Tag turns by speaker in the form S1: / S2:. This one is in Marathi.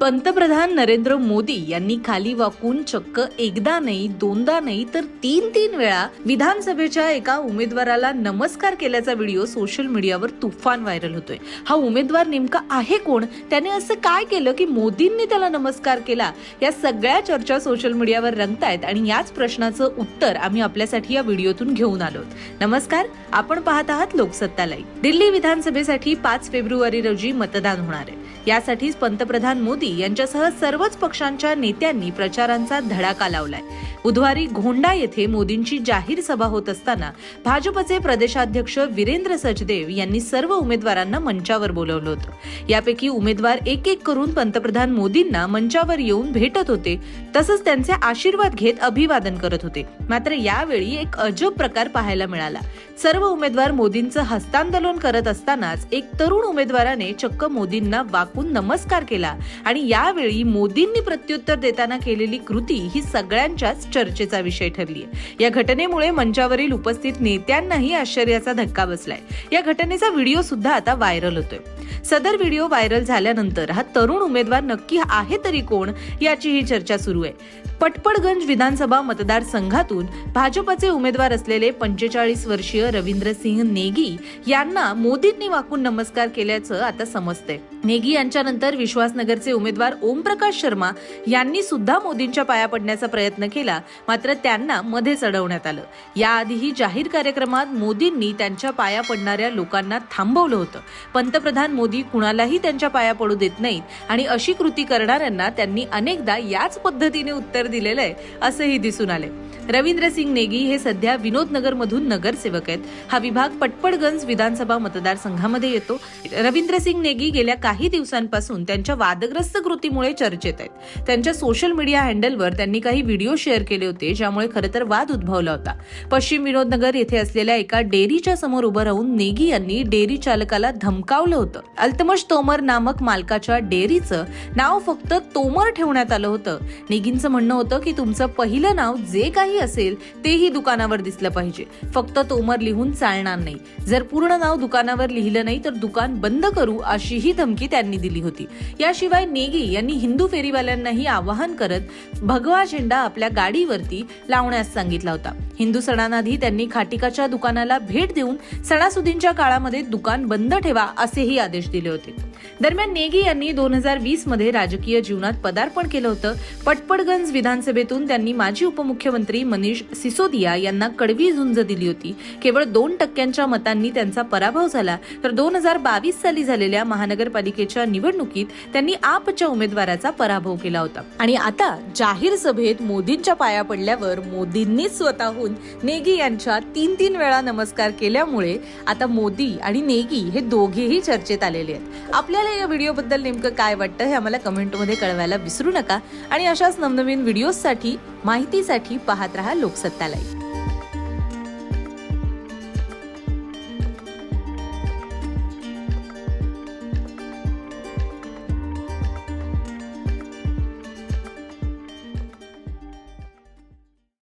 S1: पंतप्रधान नरेंद्र मोदी यांनी खाली वाकून चक्क एकदा नाही दोनदा नाही तर तीन तीन वेळा विधानसभेच्या एका उमेदवाराला नमस्कार केल्याचा व्हिडिओ सोशल मीडियावर तुफान व्हायरल होतोय. हा उमेदवार नेमका आहे कोण? त्याने असं काय केलं की मोदींनी त्याला नमस्कार केला? या सगळ्या चर्चा सोशल मीडियावर रंगतायत आणि याच प्रश्नाचं उत्तर आम्ही आपल्यासाठी या व्हिडिओतून घेऊन आलो नमस्कार आपण पाहत आहात लोकसत्ता लाईव्ह. दिल्ली विधानसभेसाठी पाच फेब्रुवारी रोजी मतदान होणार आहे. यासाठीच पंतप्रधान मोदी मोदी यांच्यासह सर्वच पक्षांच्या नेत्यांनी प्रचारांचा धडाका लावलाय. बुधवारी घोंडा येथे मोदींची जाहीर सभा होत असताना भाजपचे प्रदेशाध्यक्ष वीरेंद्र सचदेव यांनी सर्व उमेदवारांना मंचावर बोलवलं होतं. यापैकी उमेदवार एक एक करून पंतप्रधान मोदींना मंचावर येऊन भेटत होते तसंच त्यांचे आशीर्वाद घेत अभिवादन करत होते. मात्र यावेळी एक अजब प्रकार पाहायला मिळाला. सर्व उमेदवार मोदींचं हस्तांदोलन करत असतानाच एक तरुण उमेदवाराने चक्क मोदींना वाकून नमस्कार केला आणि यावेळी मोदींनी प्रत्युत्तर देताना केलेली कृती ही सगळ्यांच्याच चर्चेचा विषय ठरली आहे या घटनेमुळे मंचावरील उपस्थित नेत्यांनाही आश्चर्याचा धक्का बसलाय. या घटनेचा व्हिडिओ सुद्धा आता व्हायरल होतोय. सदर व्हिडिओ व्हायरल झाल्यानंतर हा तरुण उमेदवार नक्की आहे तरी कोण याचीही चर्चा सुरू आहे. पटपडगंज विधानसभा मतदारसंघातून भाजपचे उमेदवार असलेले पंचेचाळीस वर्षीय रवींद्र सिंह नेगी यांना मोदींनी वाकून नमस्कार केल्याचं आता समजतंय. नेगी यांच्यानंतर विश्वासनगरचे उमेदवार ओमप्रकाश शर्मा यांनी सुद्धा मोदींच्या पाया पडण्याचा प्रयत्न केला मात्र त्यांना मध्ये चढवण्यात आलं. याआधीही जाहीर कार्यक्रमात मोदींनी त्यांच्या पाया पडणाऱ्या लोकांना थांबवलं होतं. पंतप्रधान मोदी कुणालाही त्यांच्या पाया पडू देत नाहीत. आणि अशी कृती करणाऱ्यांना त्यांनी अनेकदा याच पद्धतीने उत्तर दिलेलं आहे असंही दिसून आले रवींद्र सिंग नेगी हे सध्या विनोदनगर मधून नगरसेवक आहेत. हा विभाग पटपडगंज विधानसभा मतदारसंघामध्ये येतो. रवींद्र सिंग नेगी गेल्या काही दिवसांपासून त्यांच्या वादग्रस्त कृतीमुळे चर्चेत आहेत. त्यांच्या सोशल मीडिया हँडलवर त्यांनी काही व्हिडिओ शेअर केले होते ज्यामुळे खरं तर वाद उद्भवला होता. पश्चिम विनोदनगर येथे असलेल्या एका डेअरीच्या समोर उभं राहून नेगी यांनी डेअरी चालकाला धमकावलं होतं. अल्तमश तोमर नामक मालकाच्या डेअरीचं नाव फक्त तोमर ठेवण्यात आलं होतं. निगींचं म्हणणं होतं की तुमचं पहिलं नाव जे काही असेल तेही दुकानावर दिसलं पाहिजे. फक्त तोमर लिहून चालणार नाही. जर पूर्ण नाव दुकानावर लिहिलं नाही तर दुकान बंद करू अशीही धमकी त्यांनी दिली होती. याशिवाय नेगी यांनी हिंदू फेरीवाल्यांनाही आवाहन करत भगवा झेंडा आपल्या गाडीवरती लावण्यास सांगितला होता. हिंदू सणांआधी त्यांनी खाटिकाच्या दुकानाला भेट देऊन सणासुदींच्या काळामध्ये दुकान बंद ठेवा असेही आदेश दिले होते. दरम्यान नेगी यांनी दोन हजार वीसमध्ये राजकीय जीवनात पदार्पण केलं होतं. पटपडगंज विधानसभेतून त्यांनी माजी उपमुख्यमंत्री मनीष सिसोदिया यांना कडवी झुंज दिली होती. केवळ दोन टक्क्यांच्या मतांनी त्यांचा पराभव झाला. तर दोन हजार बावीस साली झालेल्या महानगरपालिकेच्या निवडणुकीत त्यांनी आपच्या उमेदवाराचा पराभव केला होता. आणि आता जाहीर सभेत मोदींच्या पाया पडल्यावर मोदींनीच स्वतःहून नेगी यांच्या तीन तीन वेळा नमस्कार केल्यामुळे आता मोदी आणि नेगी हे दोघेही चर्चेत आलेले आहेत. आपल्या आपल्याला या व्हिडिओबद्दल नेमकं काय वाटतं हे आम्हाला कमेंटमध्ये कळवायला विसरू नका. आणि अशाच नवनवीन व्हिडिओजसाठी माहितीसाठी पाहत रहा लोकसत्ता लाईव्ह